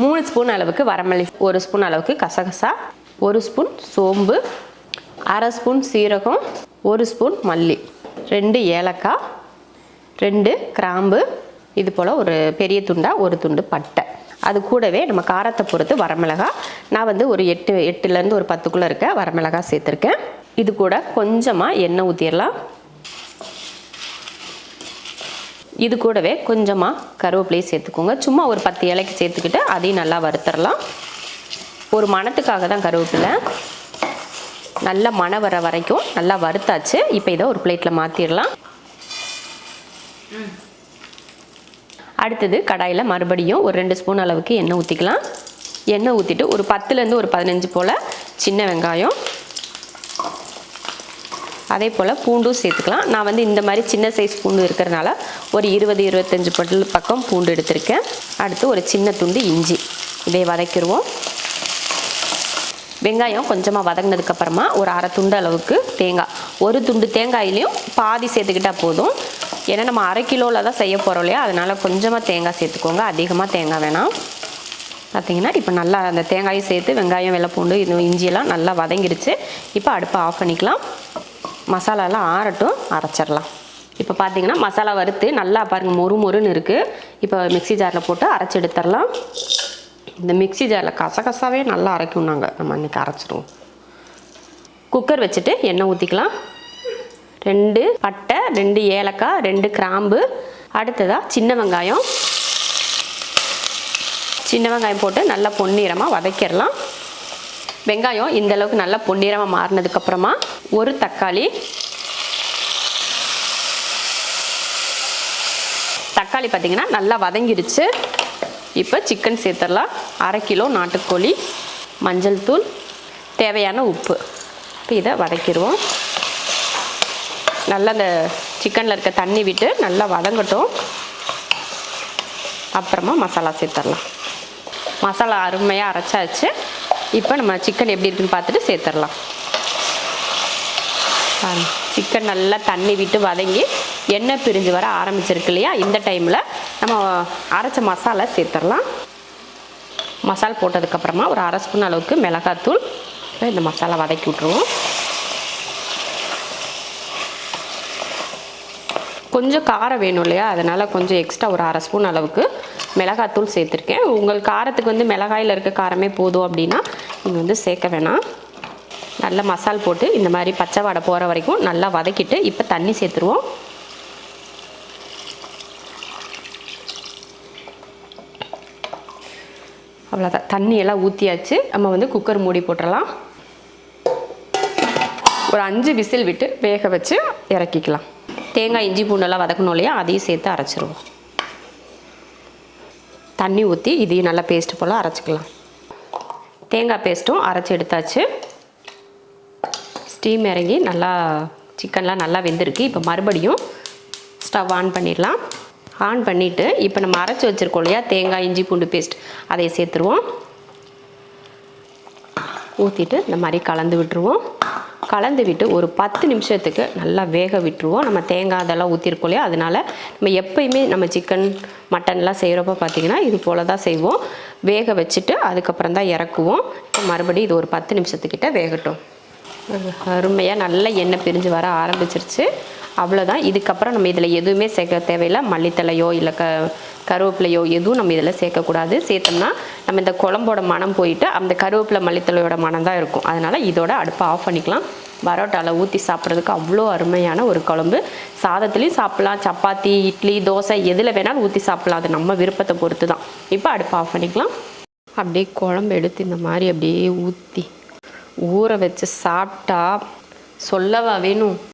மூணு ஸ்பூன் அளவுக்கு வரமல்லி ஒரு ஸ்பூன் அளவுக்கு கசகசா ஒரு ஸ்பூன் சோம்பு அரை ஸ்பூன் சீரகம் ஒரு ஸ்பூன் மல்லி ரெண்டு ஏலக்காய் ரெண்டு கிராம்பு இது போல் ஒரு பெரிய துண்டாக ஒரு துண்டு பட்டை. அது கூடவே நம்ம காரத்தை பொறுத்து வரமிளகா நான் வந்து ஒரு எட்டு எட்டுலேருந்து ஒரு பத்துக்குள்ளே இருக்க வரமிளகா சேர்த்துருக்கேன். இது கூட கொஞ்சமாக எண்ணெய் ஊற்றிடலாம் இது கூடவே கொஞ்சமாக கருவேப்பிலையும் சேர்த்துக்கோங்க. சும்மா ஒரு பத்து இலைக்கு சேர்த்துக்கிட்டு அதையும் நல்லா வறுத்துடலாம் ஒரு மணத்துக்காக தான் கருவேப்பிலை. நல்ல மணம் வர வரைக்கும் நல்லா வறுத்தாச்சு. இப்போ இதை ஒரு பிளேட்டில் மாற்றிடலாம் அடுத்தது கடாயில் மறுபடியும் ஒரு ரெண்டு ஸ்பூன் அளவுக்கு எண்ணெய் ஊற்றிக்கலாம் எண்ணெய் ஊற்றிட்டு ஒரு பத்துலேருந்து ஒரு பதினஞ்சு போல் சின்ன வெங்காயம். அதே போல் பூண்டும் சேர்த்துக்கலாம். நான் வந்து இந்த மாதிரி சின்ன சைஸ் பூண்டு இருக்கிறனால ஒரு இருபது இருபத்தஞ்சி பட்டில் பக்கம் பூண்டு எடுத்திருக்கேன். அடுத்து ஒரு சின்ன துண்டு இஞ்சி. இதை வதக்கிடுவோம் வெங்காயம் கொஞ்சமாக வதங்கினதுக்கப்புறமா ஒரு அரை துண்டு அளவுக்கு தேங்காய். ஒரு துண்டு தேங்காயிலையும் பாதி சேர்த்துக்கிட்டால் போதும். ஏன்னா நம்ம அரை கிலோவில் தான் செய்ய போகிறோம் இல்லையா? அதனால் கொஞ்சமாக தேங்காய் சேர்த்துக்கோங்க. அதிகமாக தேங்காய் வேணாம். பார்த்தீங்கன்னா இப்போ நல்லா அந்த தேங்காயும் சேர்த்து வெங்காயம் வெள்ளைப்பூண்டு இது இஞ்சியெல்லாம் நல்லா வதங்கிடுச்சு. இப்போ அடுப்பை ஆஃப் பண்ணிக்கலாம். மசாலாலாம் ஆறட்டும் அரைச்சிடலாம். இப்போ பார்த்தீங்கன்னா மசாலா வறுத்து நல்லா பாருங்கள் மொறு மொறுன்னு இருக்குது இப்போ மிக்ஸி ஜாரில் போட்டு அரைச்சி எடுத்துடலாம். இந்த மிக்ஸி ஜாரில் கசகசாவே நல்லா அரைக்கும் நாங்கள் நம்ம இன்றைக்கி அரைச்சிடுவோம் குக்கர் வச்சுட்டு எண்ணெய் ஊற்றிக்கலாம் ரெண்டு பட்டை ரெண்டு ஏலக்காய் ரெண்டு கிராம்பு. அடுத்ததாக சின்ன வெங்காயம். சின்ன வெங்காயம் போட்டு நல்லா பொன்னிறமாக வதக்கிடலாம். வெங்காயம் இந்த அளவுக்கு நல்லா பொன்னிறமாக மாறினதுக்கப்புறமா ஒரு தக்காளி தக்காளி பார்த்தீங்கன்னா நல்லா வதங்கிடுச்சு இப்போ சிக்கன் சேர்த்துடலாம். அரை கிலோ நாட்டுக்கோழி மஞ்சள் தூள் தேவையான உப்பு. இப்போ இதை வதக்கிடுவோம். நல்லா அந்த சிக்கனில் இருக்க தண்ணி விட்டு நல்லா வதங்கட்டும். அப்புறமா மசாலா சேர்த்துடலாம். மசாலா அருமையாக அரைச்சாச்சு. இப்போ நம்ம சிக்கன் எப்படி இருக்குன்னு பார்த்துட்டு சேர்த்துடலாம். சிக்கன் நல்லா தண்ணி விட்டு வதங்கி எண்ணெய் பிரிஞ்சு வர ஆரம்பிச்சிருக்கு இல்லையா? இந்த டைமில் நம்ம அரைச்ச மசாலா சேர்த்துடலாம். மசால் போட்டதுக்கப்புறமா ஒரு அரை ஸ்பூன் அளவுக்கு மிளகாத்தூள். இந்த மசாலா வதக்கி விட்ருவோம் கொஞ்சம் காரம் வேணும் இல்லையா? அதனால் கொஞ்சம் எக்ஸ்ட்ரா ஒரு அரை ஸ்பூன் அளவுக்கு மிளகாத்தூள் சேர்த்துருக்கேன். உங்கள் காரத்துக்கு வந்து மிளகாயில் இருக்க காரமே போதும் அப்படின்னா நீங்கள் வந்து சேர்க்க வேணாம். நல்ல மசால் போட்டு இந்த மாதிரி பச்சை வடை போகிற வரைக்கும் நல்லா வதக்கிட்டு இப்போ தண்ணி சேர்த்துருவோம். அவ்வளோதான் தண்ணியெல்லாம் ஊற்றியாச்சு நம்ம வந்து குக்கர் மூடி போட்டுடலாம் ஒரு அஞ்சு விசில் விட்டு வேக வச்சு இறக்கிக்கலாம். தேங்காய் இஞ்சி பூண்டெல்லாம் வதக்கணும் இல்லையா? அதையும் சேர்த்து அரைச்சிருவோம். தண்ணி ஊற்றி இதையும் நல்லா பேஸ்ட் போல் அரைச்சிக்கலாம். தேங்காய் பேஸ்ட்டும் அரைச்சி எடுத்தாச்சு. ஸ்டீம் இறங்கி நல்லா சிக்கன்லாம் நல்லா வெந்திருக்கு. இப்போ மறுபடியும் ஸ்டவ் ஆன் பண்ணிடலாம். ஆன் பண்ணிவிட்டு இப்போ நம்ம அரைச்சி வச்சுருக்கோம் இல்லையா? தேங்காய் இஞ்சி பூண்டு பேஸ்ட் அதை சேர்த்துருவோம். ஊற்றிட்டு இந்த மாதிரி கலந்து விட்டுருவோம். கலந்து விட்டு ஒரு பத்து நிமிஷத்துக்கு நல்லா வேக விட்டுருவோம். நம்ம தேங்காய் அதெல்லாம் ஊற்றிருக்கோம் இல்லையா? அதனால் நம்ம எப்பயுமே நம்ம சிக்கன் மட்டன்லாம் செய்கிறப்ப பார்த்திங்கன்னா இது போல் தான் செய்வோம். வேக வச்சுட்டு அதுக்கப்புறம் தான் இறக்குவோம் மறுபடியும் இது ஒரு பத்து நிமிஷத்துக்கிட்ட வேகட்டும். அருமையாக நல்ல எண்ணெய் பிரிஞ்சு வர ஆரம்பிச்சிருச்சு. அவ்வளோதான் இதுக்கப்புறம் நம்ம இதில் எதுவுமே சேர்க்க தேவையில்லை. மல்லித்தலையோ இல்லை க கருவேப்பிலையோ எதுவும் நம்ம இதில் சேர்க்கக்கூடாது. சேர்த்தோம்னா நம்ம இந்த குழம்போட மனம் போயிட்டு அந்த கருவேப்பிலை மல்லித்தலையோட மனம் தான் இருக்கும். அதனால் இதோட அடுப்பை ஆஃப் பண்ணிக்கலாம். பரோட்டாவில் ஊற்றி சாப்பிட்றதுக்கு அவ்வளோ அருமையான ஒரு குழம்பு. சாதத்துலேயும் சாப்பிட்லாம். சப்பாத்தி இட்லி தோசை எதில் வேணாலும் ஊற்றி சாப்பிட்லாம். அது நம்ம விருப்பத்தை பொறுத்து தான் இப்போ அடுப்பை ஆஃப் பண்ணிக்கலாம். அப்படியே குழம்பு எடுத்து இந்த மாதிரி அப்படியே ஊற்றி ஊற வச்சு சாப்பிட்டா சொல்லவா வேணும்?